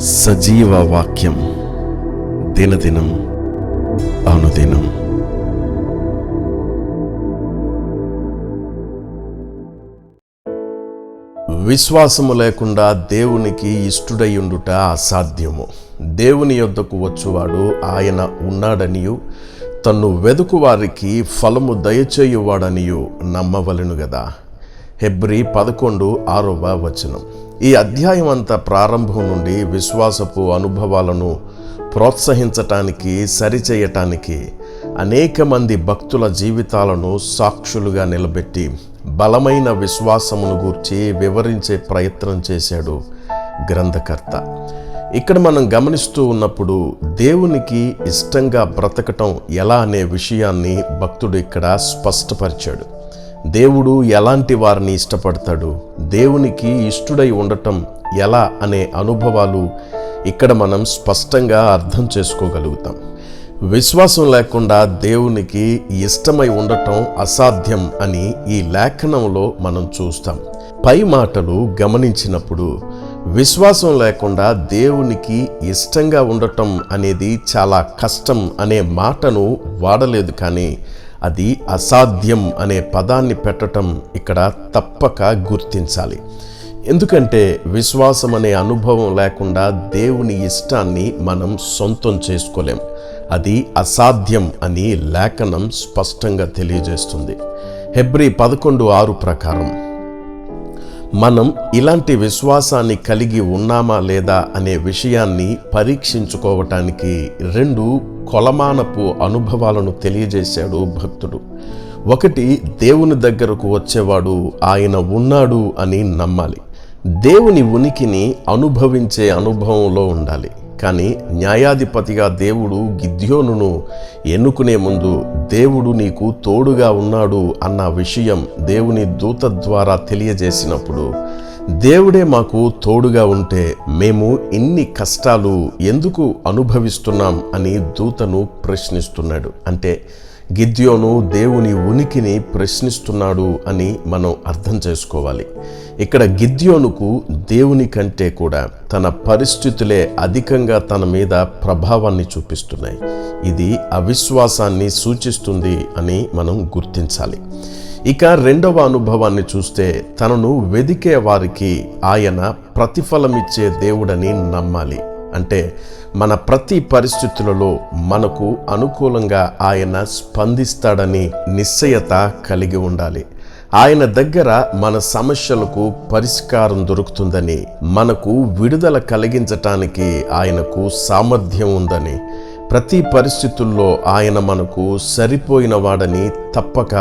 సజీవ వాక్యం దినదినం అనుదినం. విశ్వాసము లేకుండా దేవునికి ఇష్టుడయ్యుండుట అసాధ్యము. దేవుని యొద్దకు వచ్చువాడు ఆయన ఉన్నాడనియు తన్ను వెదుకు వారికి ఫలము దయచేయువాడనియు నమ్మవలెను గదా. హెబ్రి పదకొండు ఆరవ వచనం. ఈ అధ్యాయం అంతా ప్రారంభం నుండి విశ్వాసపు అనుభవాలను ప్రోత్సహించటానికి సరిచేయటానికి అనేక మంది భక్తుల జీవితాలను సాక్షులుగా నిలబెట్టి బలమైన విశ్వాసమును గూర్చి వివరించే ప్రయత్నం చేశాడు గ్రంథకర్త. ఇక్కడ మనం గమనిస్తూ ఉన్నప్పుడు దేవునికి ఇష్టంగా బ్రతకటం ఎలా అనే విషయాన్ని భక్తుడు ఇక్కడ స్పష్టపరిచాడు. దేవుడు ఎలాంటి వారిని ఇష్టపడతాడు? దేవునికి ఇష్టడై ఉండటం ఎలా అనే అనుభవాలు ఇక్కడ మనం స్పష్టంగా అర్థం చేసుకోగలుగుతాం. విశ్వాసం లేకుండా దేవునికి ఇష్టమై ఉండటం అసాధ్యం అని ఈ లేఖనంలో మనం చూస్తాం. పై మాటలు గమనించినప్పుడు విశ్వాసం లేకుండా దేవునికి ఇష్టంగా ఉండటం అనేది చాలా కష్టం అనే మాటను వాడలేదు కానీ అది అసాధ్యం అనే పదాన్ని పెట్టటం ఇక్కడ తప్పక గుర్తించాలి. ఎందుకంటే విశ్వాసం అనే అనుభవం లేకుండా దేవుని ఇష్టాన్ని మనం సొంతం చేసుకోలేం. అది అసాధ్యం అని లేఖనం స్పష్టంగా తెలియజేస్తుంది. హెబ్రి పదకొండు ఆరు ప్రకారం మనం ఇలాంటి విశ్వాసాన్ని కలిగి ఉన్నామా లేదా అనే విషయాన్ని పరీక్షించుకోవటానికి రెండు కొలమానపు అనుభవాలను తెలియజేశాడు భక్తుడు. ఒకటి దేవుని దగ్గరకు వచ్చేవాడు ఆయన ఉన్నాడు అని నమ్మాలి. దేవుని ఉనికిని అనుభవించే అనుభవంలో ఉండాలి. కానీ న్యాయాధిపతిగా దేవుడు గిద్యోనును ఎన్నుకునే ముందు దేవుడు నీకు తోడుగా ఉన్నాడు అన్న విషయం దేవుని దూత ద్వారా తెలియజేసినప్పుడు దేవుడే మాకు తోడుగా ఉంటే మేము ఇన్ని కష్టాలు ఎందుకు అనుభవిస్తున్నాం అని దూతను ప్రశ్నిస్తున్నాడు. అంటే గిద్యోను దేవుని ఉనికిని ప్రశ్నిస్తున్నాడు అని మనం అర్థం చేసుకోవాలి. ఇక్కడ గిద్యోనుకు దేవుని కంటే కూడా తన పరిస్థితులే అధికంగా తన మీద ప్రభావాన్ని చూపిస్తున్నాయి. ఇది అవిశ్వాసాన్ని సూచిస్తుంది అని మనం గుర్తించాలి. ఇక రెండవ అనుభవాన్ని చూస్తే తనను వెదికే వారికి ఆయన ప్రతిఫలమిచ్చే దేవుడని నమ్మాలి. అంటే మన ప్రతి పరిస్థితులలో మనకు అనుకూలంగా ఆయన స్పందిస్తాడని నిశ్చయత కలిగి ఉండాలి. ఆయన దగ్గర మన సమస్యలకు పరిష్కారం దొరుకుతుందని మనకు విడుదల కలిగించటానికి ఆయనకు సామర్థ్యం ఉందని ప్రతి పరిస్థితుల్లో ఆయన మనకు సరిపోయిన వాడని తప్పక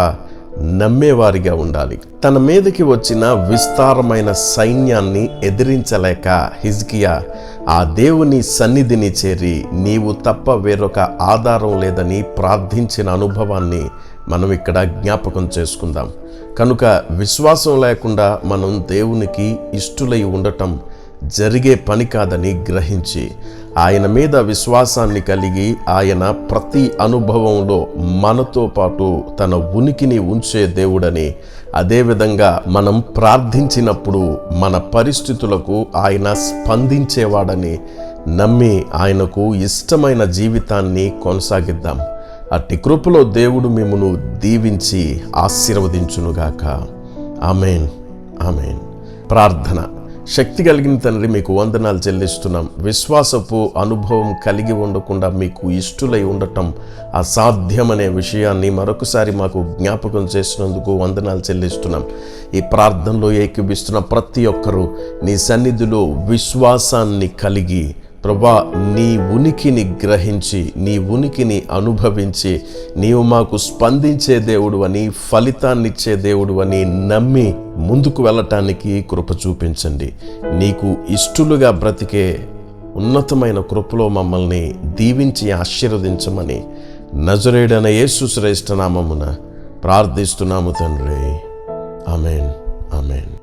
నమ్మేవారిగా ఉండాలి. తన మీదకి వచ్చిన విస్తారమైన సైన్యాన్ని ఎదిరించలేక హిజ్కియా ఆ దేవుని సన్నిధిని చేరి నీవు తప్ప వేరొక ఆధారం లేదని ప్రార్థించిన అనుభవాన్ని మనం ఇక్కడ జ్ఞాపకం చేసుకుందాం. కనుక విశ్వాసం లేకుండా మనం దేవునికి ఇష్టులై ఉండటం జరిగే పని కాదని గ్రహించి ఆయన మీద విశ్వాసాన్ని కలిగి ఆయన ప్రతి అనుభవంలో మనతో పాటు తన ఉనికిని ఉంచే దేవుడని అదేవిధంగా మనం ప్రార్థించినప్పుడు మన పరిస్థితులకు ఆయన స్పందించేవాడని నమ్మి ఆయనకు ఇష్టమైన జీవితాన్ని కొనసాగిద్దాం. అట్టి కృపలో దేవుడు మిమ్మను దీవించి ఆశీర్వదించునుగాక. ఆమెన్. ఆమెన్. ప్రార్థన. శక్తి కలిగిన తండ్రి మీకు వందనాలు చెల్లిస్తున్నాం. విశ్వాసపు అనుభవం కలిగి ఉండకుండా మీకు ఇష్టులై ఉండటం అసాధ్యమనే విషయాన్ని మరొకసారి మాకు జ్ఞాపకం చేసినందుకు వందనాలు చెల్లిస్తున్నాం. ఈ ప్రార్థనలో ఏకీభిస్తున్న ప్రతి ఒక్కరూ నీ సన్నిధిలో విశ్వాసాన్ని కలిగి ప్రభా నీ ఉనికిని గ్రహించి నీ ఉనికిని అనుభవించి నీవు మాకు స్పందించే దేవుడు అని ఫలితాన్నిచ్చే దేవుడు అని నమ్మి ముందుకు వెళ్ళటానికి కృప చూపించండి. నీకు ఇష్టలుగా బ్రతికే ఉన్నతమైన కృపలో మమ్మల్ని దీవించి ఆశీర్వదించమని నజరేడన యేసు శ్రేష్ఠ నామమున ప్రార్థిస్తున్నాము తండ్రి. ఆమెన్. ఆమెన్.